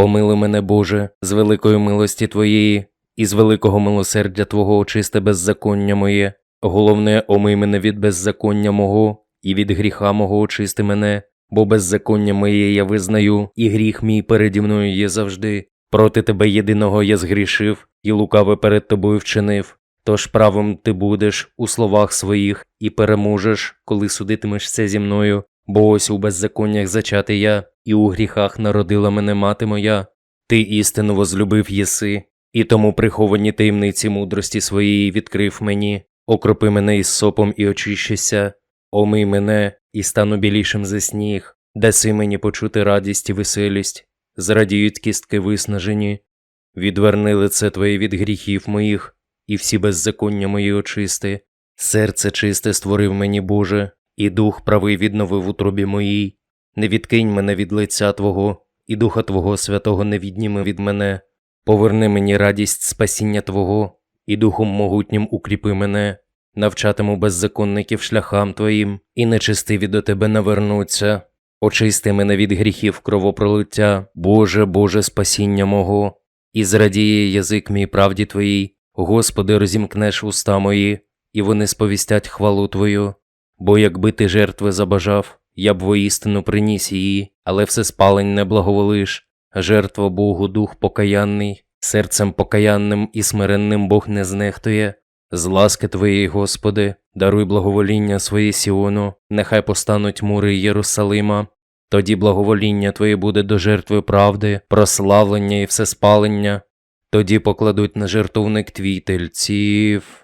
Помили мене, Боже, з великої милості Твоєї, і з великого милосердя Твого очисти беззаконня моє. Головне, омий мене від беззаконня мого, і від гріха мого очисти мене, бо беззаконня моє я визнаю, і гріх мій переді мною є завжди. Проти тебе єдиного я згрішив, і лукаве перед тобою вчинив. Тож правим ти будеш у словах своїх і переможеш, коли судитимешся зі мною, бо ось у беззаконнях зачати я, і у гріхах народила мене мати моя. Ти істину возлюбив єси, і тому приховані таємниці мудрості своєї відкрив мені, окропи мене із сопом і очищися, омий мене і стану білішим за сніг, даси мені почути радість і веселість, зрадіють кістки виснажені, відверни лице твоє від гріхів моїх, і всі беззаконня мої очисти. Серце чисте створив мені, Боже, і дух правий відновив у трубі моїй. Не відкинь мене від лиця Твого, і Духа Твого Святого не відніми від мене. Поверни мені радість спасіння Твого, і Духом могутнім укріпи мене. Навчатиму беззаконників шляхам Твоїм, і нечистиві до Тебе навернуться. Очисти мене від гріхів кровопролиття, Боже, Боже, спасіння мого, і зрадіє язик мій правді Твоїй, Господи, розімкнеш уста мої, і вони сповістять хвалу Твою. Бо якби ти жертви забажав, я б воістину приніс її, але все спалень не благоволиш. Жертва Богу дух покаянний, серцем покаянним і смиренним Бог не знехтує. З ласки Твоєї, Господи, даруй благовоління своє Сіону, нехай постануть мури Єрусалима. Тоді благовоління Твоє буде до жертви правди, прославлення і всеспалення. Тоді покладуть на жертовник твій тельців.